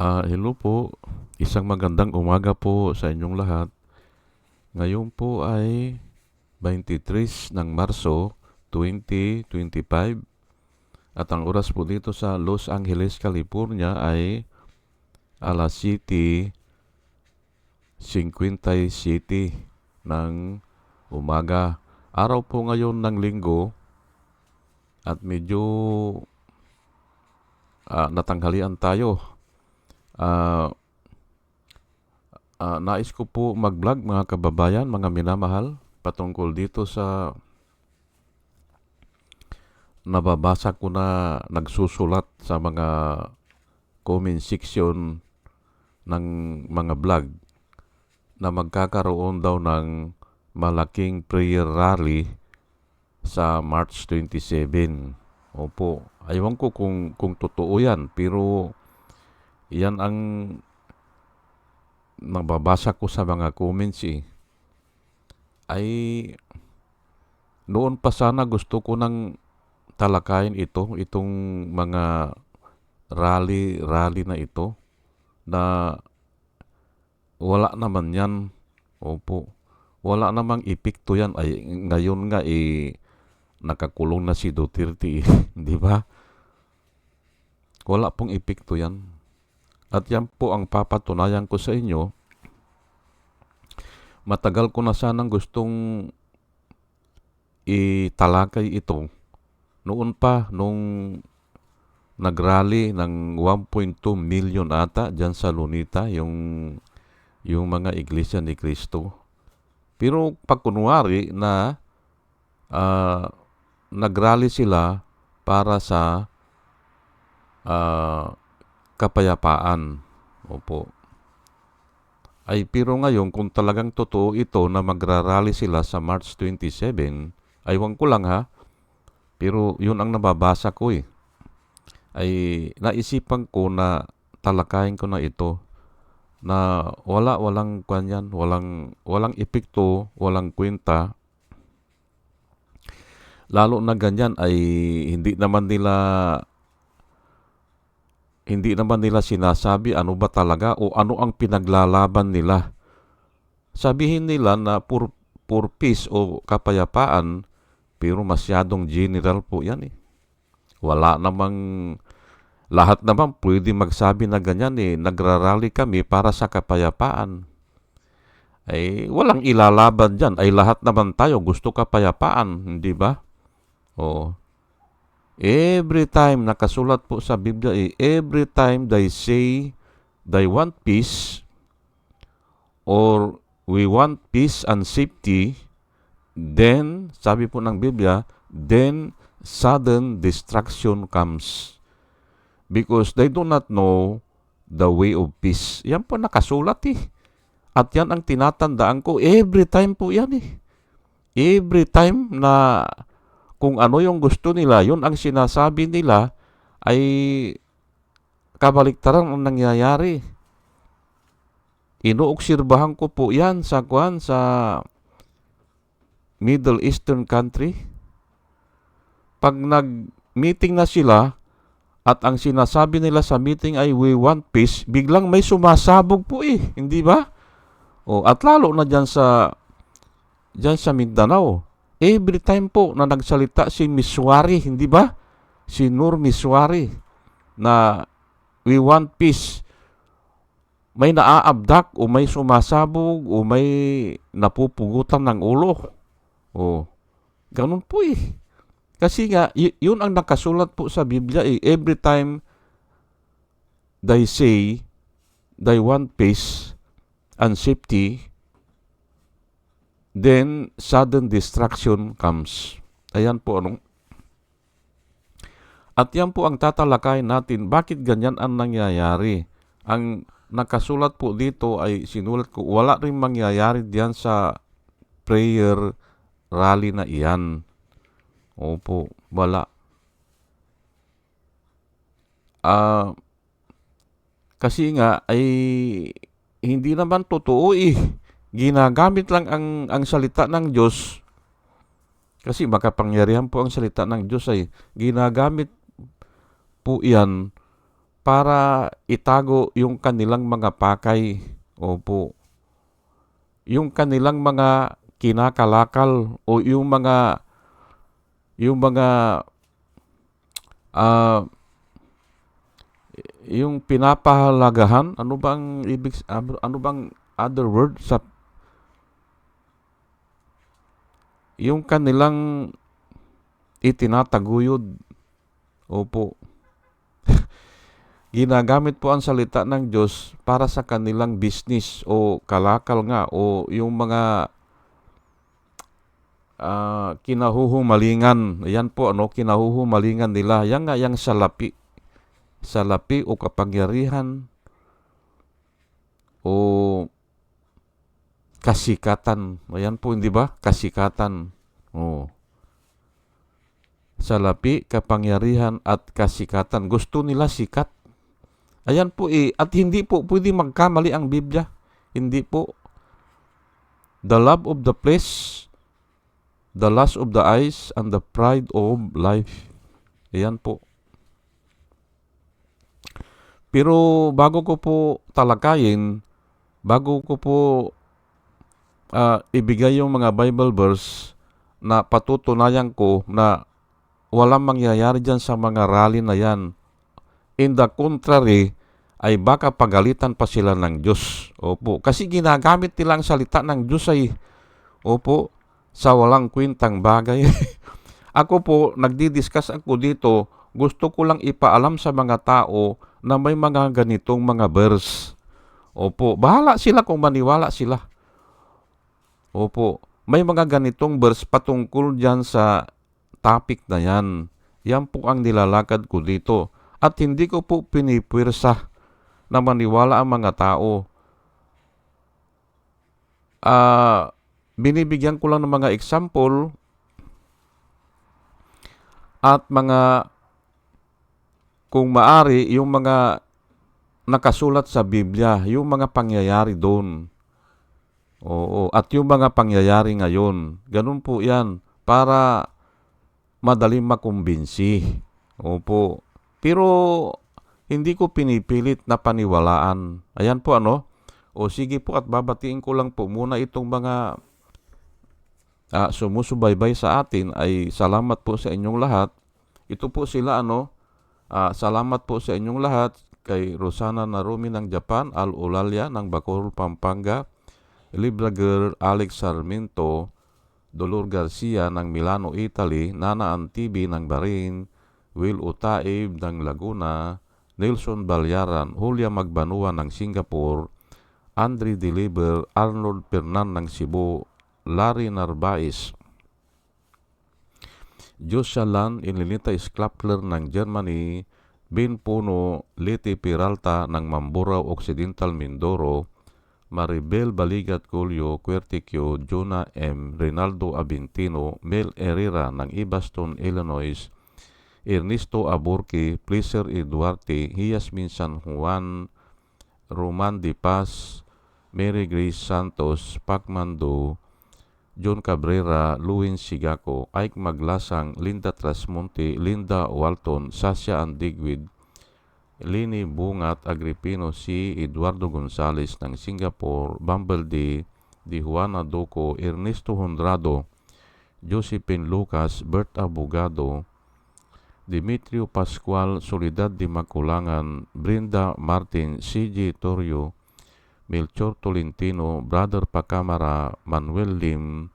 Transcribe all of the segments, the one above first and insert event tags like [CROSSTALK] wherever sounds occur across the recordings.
Ah, hello po. Isang magandang umaga po sa inyong lahat. Ngayon po ay 23 ng Marso 2025 at ang oras po dito sa Los Angeles, California ay alas 7.57 ng umaga. Araw po ngayon ng linggo at medyo ah, natanghalian tayo. Ah, ah, nais ko po mag-vlog mga kababayan, mga minamahal, patungkol dito sa nababasa ko na nagsusulat sa mga comment section ng mga vlog na magkakaroon daw ng malaking prayer rally sa March 27. Opo, aywan ko kung, kung totoo yan, pero yan ang nababasa ko sa mga comments eh. Ay, noon pa sana gusto ko nang talakayin ito, itong mga rally, rally na ito, na wala naman yan. Opo. Wala namang epekto yan. Ay, ngayon nga eh, nakakulong na si Duterte eh. [LAUGHS] Di ba? Wala pong epekto yan. At yan po ang papatunayan ko sa inyo. Matagal ko na sanang gustong italakay ito. Noon pa, nung nagrally ng 1.2 million ata dyan sa Lunita, yung, yung mga iglesia ni Kristo. Pero pag kunwari na uh, nagrally sila para sa uh, kapayapaan. Opo. Ay pero ngayon kung talagang totoo ito na magrarally sila sa March 27, aywan ko lang ha. Pero yun ang nababasa ko eh. Ay naisipan ko na talakayin ko na ito na wala walang kanyan, walang walang epekto, walang kwenta. Lalo na ganyan ay hindi naman nila hindi naman nila sinasabi ano ba talaga o ano ang pinaglalaban nila. Sabihin nila na for, for peace o kapayapaan, pero masyadong general po yan eh. Wala namang, lahat naman pwede magsabi na ganyan eh, nagrarally kami para sa kapayapaan. Ay, walang ilalaban dyan. Ay, lahat naman tayo gusto kapayapaan, hindi ba? Oo. Every time nakasulat po sa Biblia, eh, every time they say they want peace or we want peace and safety, then, sabi po ng Biblia, then sudden destruction comes. Because they do not know the way of peace. Yan po nakasulat eh. At yan ang tinatandaan ko. Every time po yan eh. Every time na kung ano yung gusto nila, yun ang sinasabi nila ay kabaliktaran ang nangyayari. Inuoksirbahan ko po yan sa kuan sa Middle Eastern country. Pag nag-meeting na sila at ang sinasabi nila sa meeting ay we want peace, biglang may sumasabog po eh, hindi ba? O, at lalo na dyan sa dyan sa Mindanao Every time po na nagsalita si Miswari, hindi ba? Si Nur Miswari na we want peace. May naaabdak o may sumasabog o may napupugutan ng ulo. O, ganun po eh. Kasi nga, yun ang nakasulat po sa Biblia eh. Every time they say they want peace and safety, then sudden destruction comes. Ayan po anong at yan po ang tatalakay natin. Bakit ganyan ang nangyayari? Ang nakasulat po dito ay sinulat ko, wala rin mangyayari diyan sa prayer rally na iyan. Opo, wala. Ah, uh, kasi nga ay hindi naman totoo eh ginagamit lang ang, ang salita ng Diyos kasi makapangyarihan po ang salita ng Diyos ay ginagamit po yan para itago yung kanilang mga pakay. Opo. Yung kanilang mga kinakalakal o yung mga yung mga ah yung pinapahalagahan ano bang ibig ano bang other word sa yung kanilang itinataguyod opo [LAUGHS] ginagamit po ang salita ng Diyos para sa kanilang business o kalakal nga o yung mga ah, kinahuhumalingan. Yan po ano, kinahuhumalingan nila. Yan nga yung salapi. Salapi o kapangyarihan o kasikatan. Ayan po, hindi ba? Kasikatan. Oh. Salapi, kapangyarihan at kasikatan. Gusto nila sikat. Ayan po eh. At hindi po pwede magkamali ang Biblia. Hindi po. The love of the flesh, the lust of the eyes, and the pride of life. Ayan po. Pero bago ko po talakayin, bago ko po ah, ibigay yung mga Bible verse na patutunayan ko na walang mangyayari dyan sa mga rally na yan. In the contrary, ay baka pagalitan pa sila ng Diyos. Opo. Kasi ginagamit nila ang salita ng Diyos ay, opo, sa walang kwintang bagay. [LAUGHS] ako po, nagdi-discuss ako dito, gusto ko lang ipaalam sa mga tao na may mga ganitong mga verse. Opo, bahala sila kung maniwala sila. Opo, may mga ganitong verse patungkol dyan sa topic na yan. Yan po ang nilalakad ko dito. At hindi ko po pinipwersa na maniwala ang mga tao. Ah, binibigyan ko lang ng mga example at mga kung maari yung mga nakasulat sa Biblia, yung mga pangyayari doon. Oo, at yung mga pangyayari ngayon. Ganun po 'yan para madaling makumbinsi. Opo. Pero hindi ko pinipilit na paniwalaan. Ayan po ano. O sige po at babatiin ko lang po muna itong mga ah, sumusubaybay sa atin ay salamat po sa inyong lahat. Ito po sila ano. Ah, salamat po sa inyong lahat kay Rosana Narumi ng Japan, Al Ulalia ng Bacoor, Pampanga, Libra Alex Sarmiento, Dolor Garcia ng Milano, Italy, Nana Antibi ng Bahrain, Will Utaib ng Laguna, Nelson Balyaran, Julia Magbanua ng Singapore, Andre Deliver, Arnold Pernan ng Cebu, Larry Narvaez, Josalan Inlinita Sklapler ng Germany, Ben Puno, Leti Peralta ng Mamburao Occidental Mindoro, Maribel Baligat Colio, Querticio, Jonah M., Rinaldo Abintino, Mel Herrera ng Ibaston, Illinois, Ernesto Aburki, Pleaser E. Duarte, Hiasmin San Juan, Roman Di Paz, Mary Grace Santos, Pacmando, John Cabrera, Luwin Sigaco, Ike Maglasang, Linda Trasmonte, Linda Walton, Sasha Andigwid, Lini Bungat Agripino si Eduardo Gonzales ng Singapore, Bumble D, Di Juana Doco, Ernesto Honrado, Josephine Lucas, Bert Abogado, Dimitrio Pascual, Solidad de Maculangan, Brinda Martin, CJ Torrio, Melchor Tolentino, Brother Pacamara, Manuel Lim,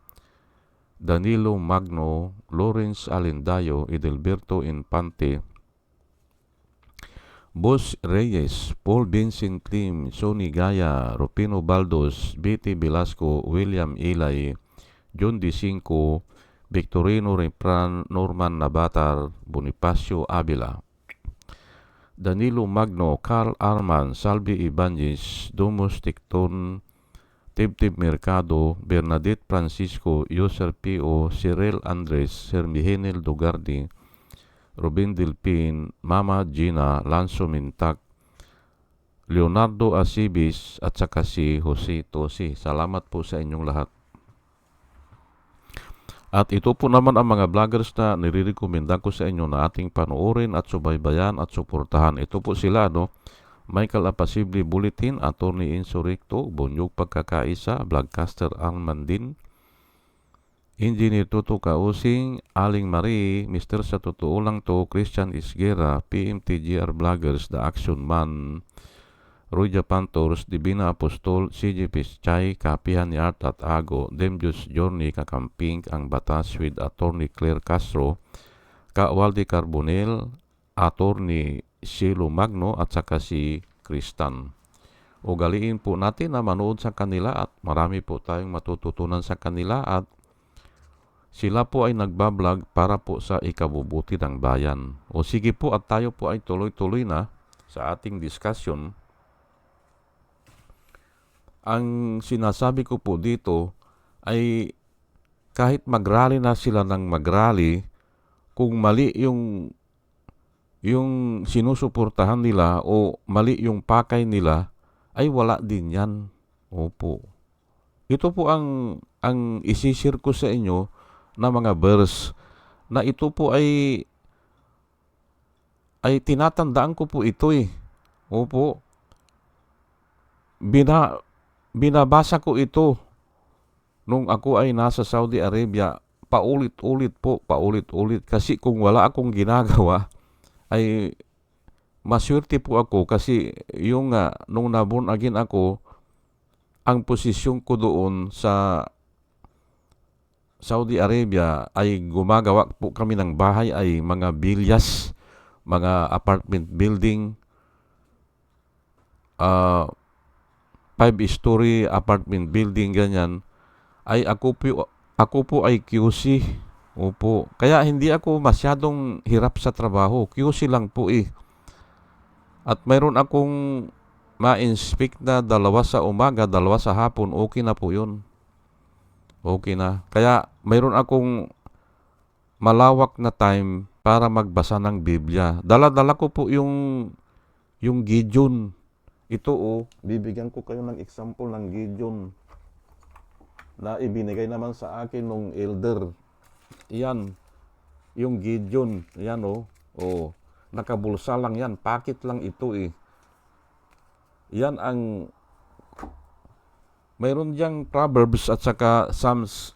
Danilo Magno, Lawrence Alendayo, Edelberto Infante, Boss Reyes, Paul Vincent Lim, Sonny Gaya, Rupino Baldos, Betty Velasco, William Ilay, John D. Cinco, Victorino Repran, Norman Nabatar, Bonifacio Avila, Danilo Magno, Carl Arman, Salvi Ibanez, Domus Ticton, Tibtib Mercado, Bernadette Francisco, Yoser P.O., Cyril Andres, Sermihenel Dugardi, Robin Dilpin, Mama Gina, Lanzo Mintak, Leonardo Asibis at saka si Jose Tosi. Salamat po sa inyong lahat. At ito po naman ang mga vloggers na nirirekomenda ko sa inyo na ating panoorin at subaybayan at suportahan. Ito po sila, no? Michael Apasible Bulletin, Attorney Insurrecto, Bunyog Pagkakaisa, Vlogcaster Almandin, Engineer Tuto Kausing, Aling Marie, Mr. Sa Totoo Lang To, Christian Isguera, PMTGR Vloggers, The Action Man, Roy Japantors, Divina Apostol, CJ Pischay, Kapihan ni Art at Ago, Demjus Journey, Kakamping, Ang Batas with Attorney Claire Castro, Ka Waldi Carbonel, Attorney Shilo Magno at saka si Kristan. Ugaliin po natin na manood sa kanila at marami po tayong matututunan sa kanila at sila po ay nagbablog para po sa ikabubuti ng bayan. O sige po at tayo po ay tuloy-tuloy na sa ating discussion. Ang sinasabi ko po dito ay kahit magrally na sila ng magrally, kung mali yung yung sinusuportahan nila o mali yung pakay nila, ay wala din yan. Opo. Ito po ang ang isishare ko sa inyo na mga verse na ito po ay ay tinatandaan ko po ito eh. Opo. Bina, binabasa ko ito nung ako ay nasa Saudi Arabia. Paulit-ulit po, paulit-ulit. Kasi kung wala akong ginagawa, ay maswerte po ako kasi yung uh, nung naborn again ako, ang posisyon ko doon sa Saudi Arabia ay gumagawa po kami ng bahay ay mga bilyas, mga apartment building, uh, five-story apartment building, ganyan, ay ako po, ako po ay QC. Opo. Kaya hindi ako masyadong hirap sa trabaho. QC lang po eh. At mayroon akong ma-inspect na dalawa sa umaga, dalawa sa hapon, okay na po yun. Okay na. Kaya mayroon akong malawak na time para magbasa ng Biblia. Dala-dala ko po yung yung Gideon. Ito oh, bibigyan ko kayo ng example ng Gideon na ibinigay naman sa akin ng elder. Iyan, yung Gideon. Iyan oh, oh, nakabulsa lang yan. Pakit lang ito eh. Yan ang mayroon diyang Proverbs at saka Psalms.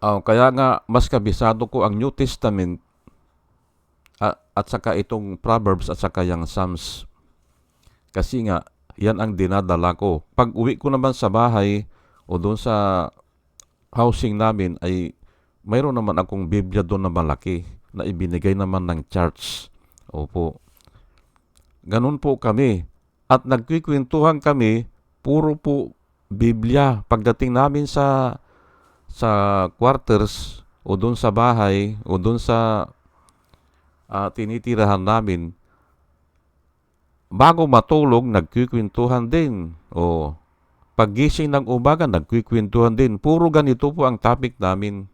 Oh, kaya nga mas kabisado ko ang New Testament at, at saka itong Proverbs at saka yung Psalms. Kasi nga, yan ang dinadala ko. Pag uwi ko naman sa bahay o doon sa housing namin ay mayroon naman akong Biblia doon na malaki na ibinigay naman ng church. Opo. Ganun po kami. At nagkikwentuhan kami, puro po Biblia. Pagdating namin sa sa quarters o doon sa bahay o doon sa uh, tinitirahan namin, bago matulog, nagkikwentuhan din. O paggising ng umaga, nagkikwentuhan din. Puro ganito po ang topic namin.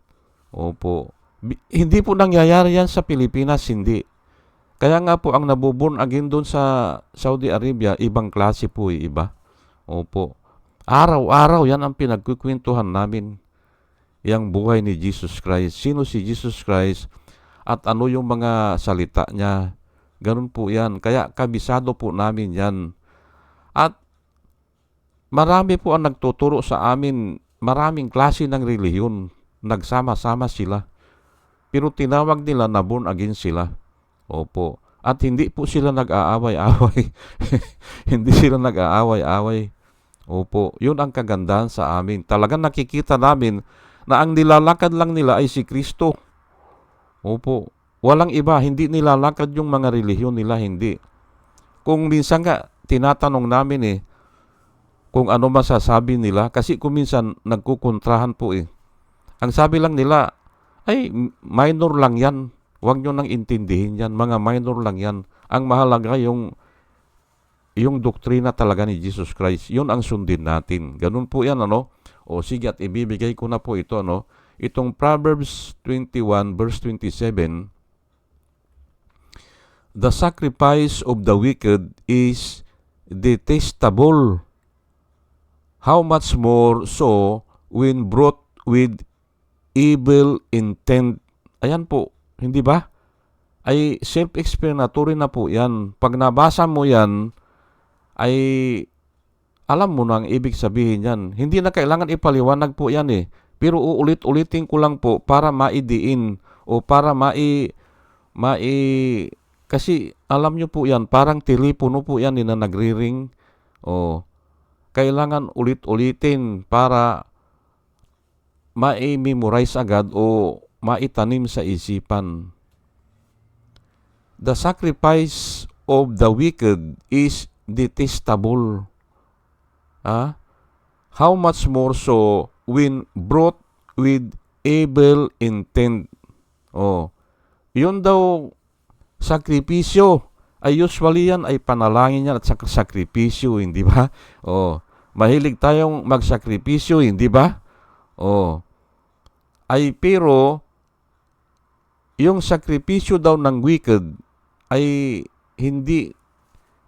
Opo. Hindi po nangyayari yan sa Pilipinas, hindi. Kaya nga po ang nabubun again doon sa Saudi Arabia, ibang klase po, eh, iba. Opo. Araw-araw yan ang pinagkukwentuhan namin yang buhay ni Jesus Christ. Sino si Jesus Christ at ano yung mga salita niya. Ganun po yan. Kaya kabisado po namin yan. At marami po ang nagtuturo sa amin, maraming klase ng relihiyon. Nagsama-sama sila. Pero tinawag nila na born again sila. Opo. At hindi po sila nag-aaway-away. [LAUGHS] hindi sila nag-aaway-away. Opo. Yun ang kagandahan sa amin. Talagang nakikita namin na ang nilalakad lang nila ay si Kristo. Opo. Walang iba, hindi nilalakad yung mga relihiyon nila, hindi. Kung minsan nga, tinatanong namin eh, kung ano masasabi nila, kasi kung minsan nagkukontrahan po eh. Ang sabi lang nila, ay minor lang yan. Huwag nyo nang intindihin yan. Mga minor lang yan. Ang mahalaga yung yung doktrina talaga ni Jesus Christ. Yun ang sundin natin. Ganun po yan, ano? O sige at ibibigay ko na po ito no. Itong Proverbs 21 verse 27 The sacrifice of the wicked is detestable. How much more so when brought with evil intent. Ayan po, hindi ba? Ay self-explanatory na po yan. Pag nabasa mo yan, ay alam mo na ang ibig sabihin yan. Hindi na kailangan ipaliwanag po yan eh. Pero uulit-ulitin ko lang po para maidiin o para mai mai kasi alam nyo po yan, parang telepono po yan eh, na nagri-ring. O kailangan ulit-ulitin para mai-memorize agad o maitanim sa isipan. The sacrifice of the wicked is detestable. Ah? How much more so when brought with evil intent. Oh. Yun daw sakripisyo. Ay usually yan ay panalangin yan at sak- sakripisyo, hindi ba? Oh. Mahilig tayong magsakripisyo, hindi ba? Oh. Ay pero yung sakripisyo daw ng wicked ay hindi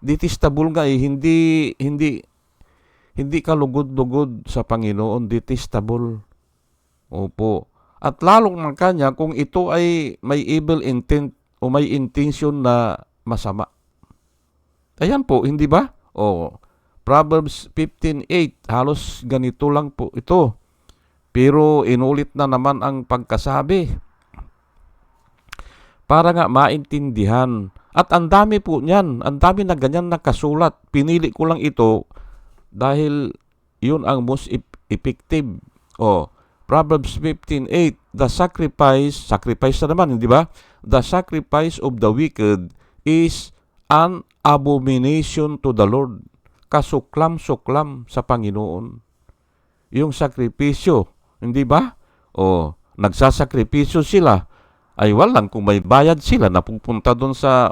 detestable nga eh, hindi hindi hindi kalugod-lugod sa Panginoon, detestable. Opo. At lalong man kanya kung ito ay may evil intent o may intention na masama. Ayan po, hindi ba? O, Proverbs 15.8, halos ganito lang po ito. Pero inulit na naman ang pagkasabi. Para nga maintindihan. At ang dami po niyan, ang dami na ganyan nakasulat. Pinili ko lang ito dahil yun ang most effective. O, Proverbs 15:8, the sacrifice, sacrifice na naman, hindi ba? The sacrifice of the wicked is an abomination to the Lord. Kasuklam-suklam sa Panginoon. Yung sakripisyo, hindi ba? O, nagsasakripisyo sila. Ay walang kung may bayad sila na pupunta doon sa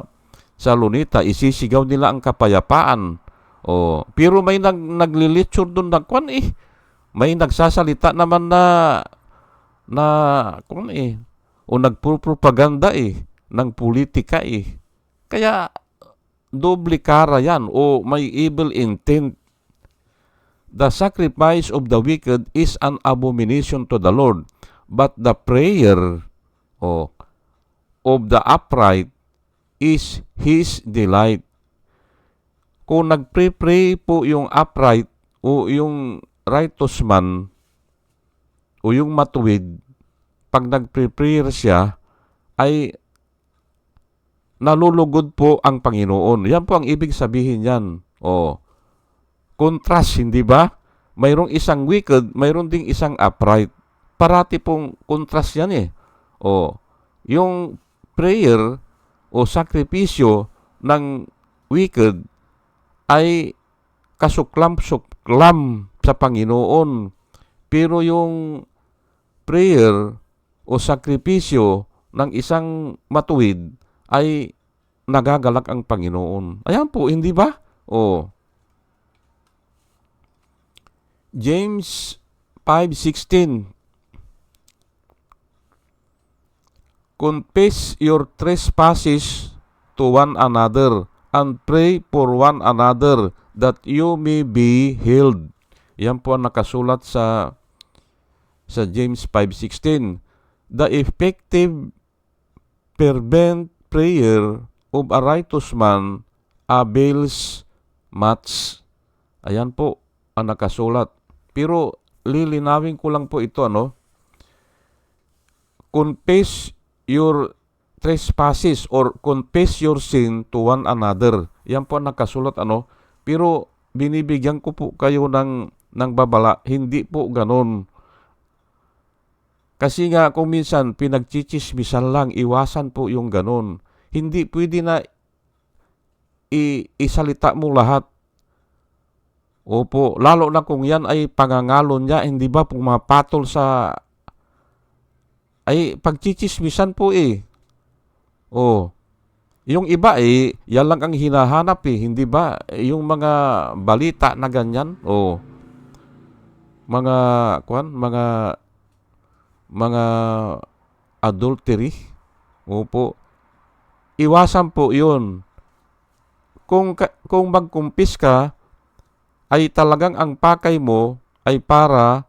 sa lunita, isisigaw nila ang kapayapaan Oh, pero may nag naglilitsure doon na kwan eh. May nagsasalita naman na na kung eh o nagpropaganda eh ng politika eh. Kaya doble kara yan o may evil intent. The sacrifice of the wicked is an abomination to the Lord, but the prayer oh, of the upright is His delight kung nagpre-pray po yung upright o yung righteous man o yung matuwid, pag nagpre-prayer siya, ay nalulugod po ang Panginoon. Yan po ang ibig sabihin yan. O, contrast, hindi ba? Mayroong isang wicked, mayroong ding isang upright. Parati pong contrast yan eh. O, yung prayer o sakripisyo ng wicked ay kasuklam-suklam sa Panginoon. Pero yung prayer o sakripisyo ng isang matuwid ay nagagalak ang Panginoon. Ayan po, hindi ba? O. James 5.16 Confess your trespasses to one another and pray for one another that you may be healed. Yan po ang nakasulat sa sa James 5:16. The effective fervent prayer of a righteous man avails much. Ayan po ang nakasulat. Pero lilinawin ko lang po ito ano. Confess your trespasses or confess your sin to one another. Yan po ang nakasulat ano. Pero binibigyan ko po kayo ng, ng babala. Hindi po ganon. Kasi nga kung minsan pinagchichismisan lang, iwasan po yung ganon. Hindi pwede na i- isalita mo lahat. Opo, lalo na kung yan ay pangangalon niya, hindi ba pumapatol sa ay pagchichismisan po eh. Oh. Yung iba eh, yan lang ang hinahanap eh, hindi ba? Yung mga balita na ganyan, oh. Mga kwan, mga mga adultery. Opo. Iwasan po 'yun. Kung kung magkumpis ka ay talagang ang pakay mo ay para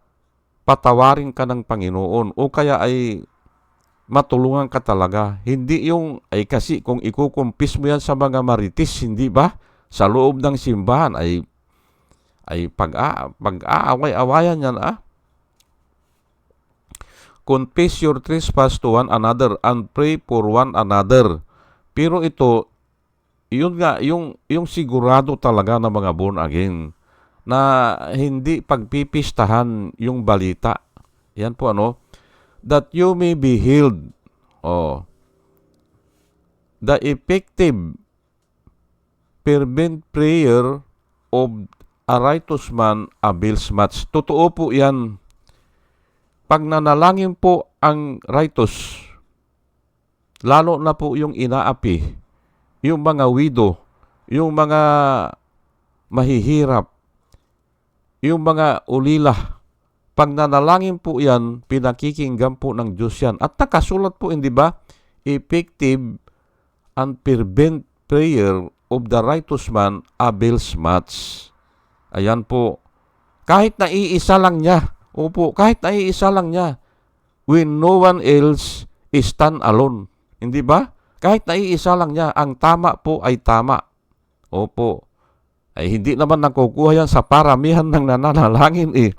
patawarin ka ng Panginoon o kaya ay matulungan ka talaga. Hindi yung, ay kasi kung ikukumpis mo yan sa mga maritis, hindi ba? Sa loob ng simbahan ay ay pag pag-aaway-awayan yan ah. Confess your trespass to one another and pray for one another. Pero ito, yun nga, yung, yung sigurado talaga ng mga born again na hindi pagpipistahan yung balita. Yan po ano, that you may be healed. Oh. The effective fervent prayer of a righteous man avails much. Totoo po yan. Pag nanalangin po ang righteous, lalo na po yung inaapi, yung mga widow, yung mga mahihirap, yung mga ulila, pag nanalangin po yan, pinakikinggan po ng Diyos yan. At nakasulat po, hindi ba? Effective and fervent prayer of the righteous man avails much. Ayan po. Kahit na iisa lang niya, opo, kahit na iisa lang niya, when no one else is stand alone. Hindi ba? Kahit na iisa lang niya, ang tama po ay tama. Opo. Ay hindi naman nakukuha yan sa paramihan ng nananalangin eh.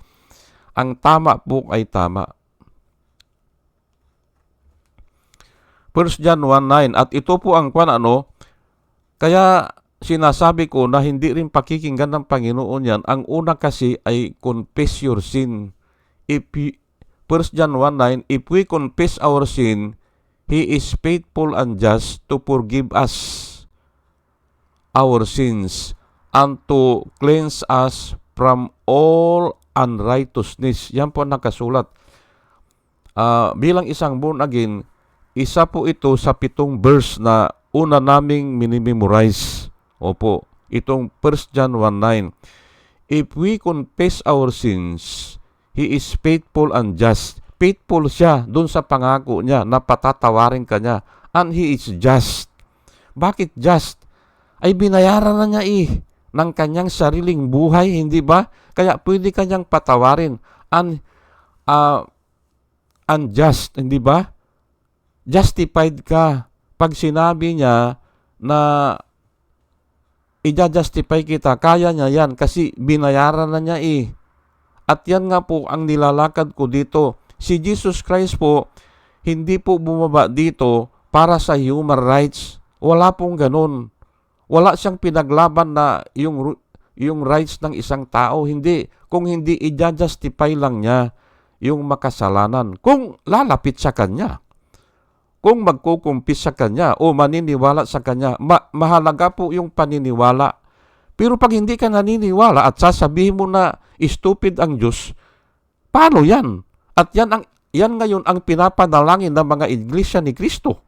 Ang tama po ay tama. 1 John 1.9 At ito po ang kwan ano, kaya sinasabi ko na hindi rin pakikinggan ng Panginoon yan. Ang una kasi ay confess your sin. If you, 1 John 1.9 If we confess our sin, He is faithful and just to forgive us our sins and to cleanse us from all unrighteousness. Yan po ang nakasulat. Uh, bilang isang born again, isa po ito sa pitong verse na una naming minimemorize. Opo, itong 1 John 1.9. If we confess our sins, He is faithful and just. Faithful siya dun sa pangako niya na patatawarin ka niya. And He is just. Bakit just? Ay binayaran na niya eh ng kanyang sariling buhay, hindi ba? Kaya pwede kanyang patawarin. And, uh, unjust, hindi ba? Justified ka pag sinabi niya na i-justify kita, kaya niya yan kasi binayaran na niya eh. At yan nga po ang nilalakad ko dito. Si Jesus Christ po, hindi po bumaba dito para sa human rights. Wala pong ganun. Wala siyang pinaglaban na yung, yung rights ng isang tao. Hindi. Kung hindi, i-justify lang niya yung makasalanan. Kung lalapit sa kanya kung magkukumpis sa kanya o maniniwala sa kanya, ma- mahalaga po yung paniniwala. Pero pag hindi ka naniniwala at sasabihin mo na stupid ang Diyos, paano yan? At yan, ang, yan ngayon ang pinapanalangin ng mga iglesia ni Kristo.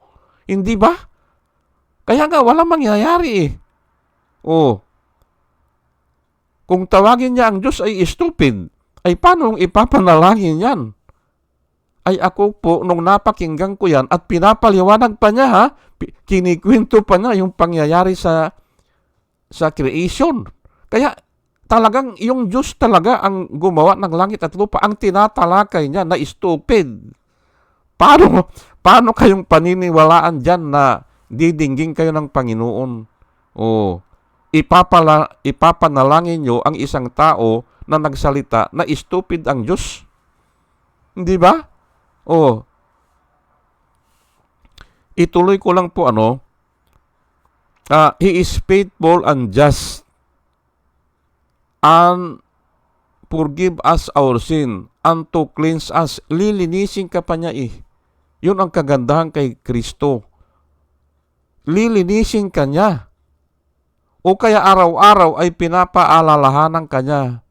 Hindi ba? Kaya nga, walang mangyayari eh. Oh. Kung tawagin niya ang Diyos ay stupid, ay paano ipapanalangin yan? ay ako po, nung napakinggan ko yan at pinapaliwanag pa niya ha, kinikwento pa niya yung pangyayari sa sa creation. Kaya talagang yung Diyos talaga ang gumawa ng langit at lupa. Ang tinatalakay niya na stupid. Paano, paano kayong paniniwalaan dyan na didingging kayo ng Panginoon? O ipapala, ipapanalangin nyo ang isang tao na nagsalita na stupid ang Diyos? Hindi ba? Oh. Ituloy ko lang po ano. Uh, he is faithful and just and forgive us our sin and to cleanse us. Lilinisin ka pa niya eh. Yun ang kagandahan kay Kristo. Lilinisin ka niya. O kaya araw-araw ay pinapaalalahanan ka niya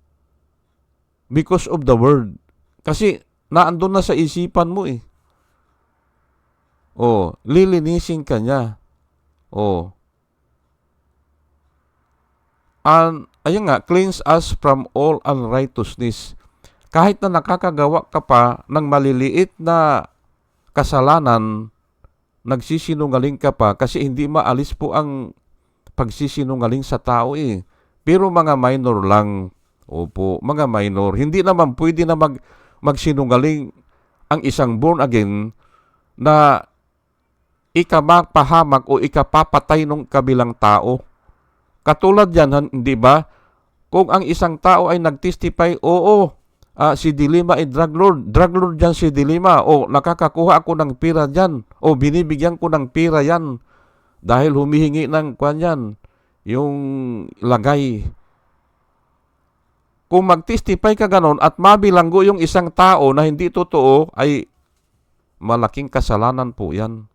because of the word. Kasi Naandun na sa isipan mo eh. Oh, lilinisin ka niya. Oh. And, ayun nga, cleanse us from all unrighteousness. Kahit na nakakagawa ka pa ng maliliit na kasalanan, nagsisinungaling ka pa kasi hindi maalis po ang pagsisinungaling sa tao eh. Pero mga minor lang. Opo, mga minor. Hindi naman pwede na mag magsinungaling ang isang born again na ikapapahamak o ikapapatay ng kabilang tao. Katulad yan, hindi ba? Kung ang isang tao ay nagtestify, oo, ah, si Dilima ay drug lord. Drug lord yan si Dilima. O nakakakuha ako ng pira dyan. O binibigyan ko ng pira yan. Dahil humihingi ng kwan yan. Yung lagay. Kung magtestify ka ganon at mabilanggo yung isang tao na hindi totoo, ay malaking kasalanan po yan.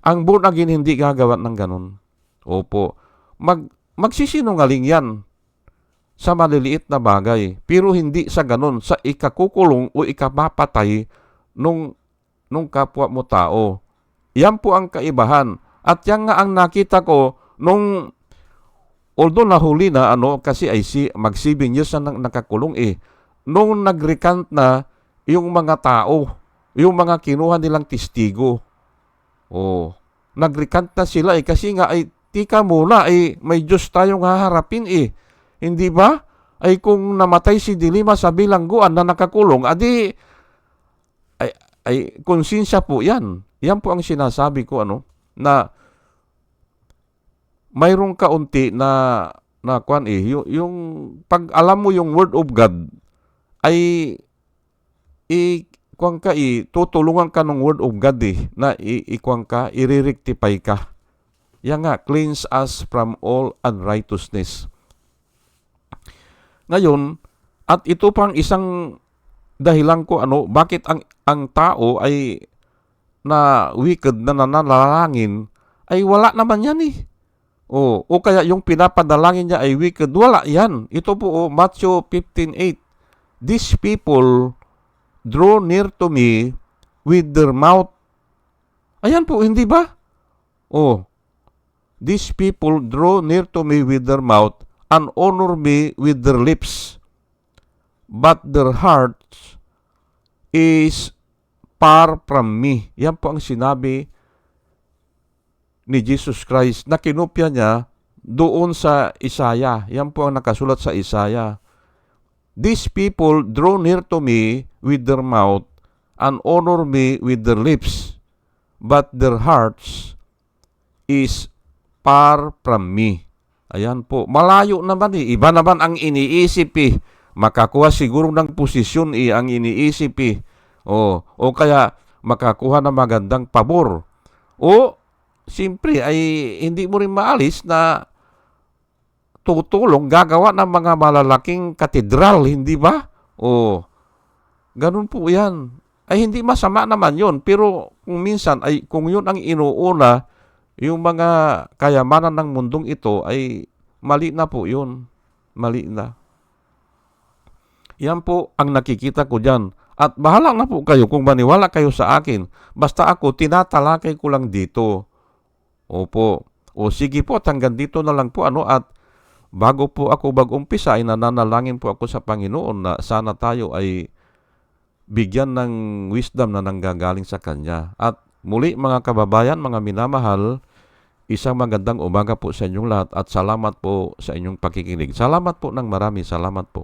Ang born again hindi gagawa ng ganon. Opo. Mag, magsisinungaling yan sa maliliit na bagay. Pero hindi sa ganon, sa ikakukulong o ikapapatay nung, nung kapwa mo tao. Yan po ang kaibahan. At yan nga ang nakita ko nung although nahuli na ano kasi ay si mag 7 years na nakakulong eh. Nung nagrecant na yung mga tao, yung mga kinuha nilang testigo. Oh, nagrecant na sila eh kasi nga ay tika muna eh may Diyos tayong haharapin eh. Hindi ba? Ay kung namatay si Dilima sa bilangguan na nakakulong, adi ay, ay konsensya po yan. Yan po ang sinasabi ko ano na mayroong kaunti na na kwan eh yung, yung pag alam mo yung word of God ay i kwan ka i tutulungan ka ng word of God eh na i, ka i-rectify ka. Yan nga cleanse us from all unrighteousness. Ngayon, at ito pang isang dahilan ko ano, bakit ang ang tao ay na wicked na nananalangin ay wala naman yan eh. O, o kaya yung pinapadalangin niya ay wicked, wala yan. Ito po, oh, Matthew 15.8. These people draw near to me with their mouth. Ayan po, hindi ba? Oh, these people draw near to me with their mouth and honor me with their lips. But their hearts is far from me. Yan po ang sinabi ni Jesus Christ na kinopya niya doon sa Isaya. Yan po ang nakasulat sa Isaya. These people draw near to me with their mouth and honor me with their lips, but their hearts is far from me. Ayan po. Malayo naman eh. Iba naman ang iniisip eh. Makakuha siguro ng posisyon eh ang iniisip eh. O, o kaya makakuha ng magandang pabor. O, siyempre ay hindi mo rin maalis na tutulong gagawa ng mga malalaking katedral, hindi ba? O, ganun po yan. Ay hindi masama naman yon pero kung minsan ay kung yun ang inuuna, yung mga kayamanan ng mundong ito ay mali na po yun. Mali na. Yan po ang nakikita ko dyan. At bahala na po kayo kung maniwala kayo sa akin. Basta ako, tinatalakay ko lang dito. Opo. O sige po, hanggang dito na lang po. Ano, at bago po ako mag-umpisa, ay nananalangin po ako sa Panginoon na sana tayo ay bigyan ng wisdom na nanggagaling sa Kanya. At muli mga kababayan, mga minamahal, isang magandang umaga po sa inyong lahat at salamat po sa inyong pakikinig. Salamat po ng marami. Salamat po.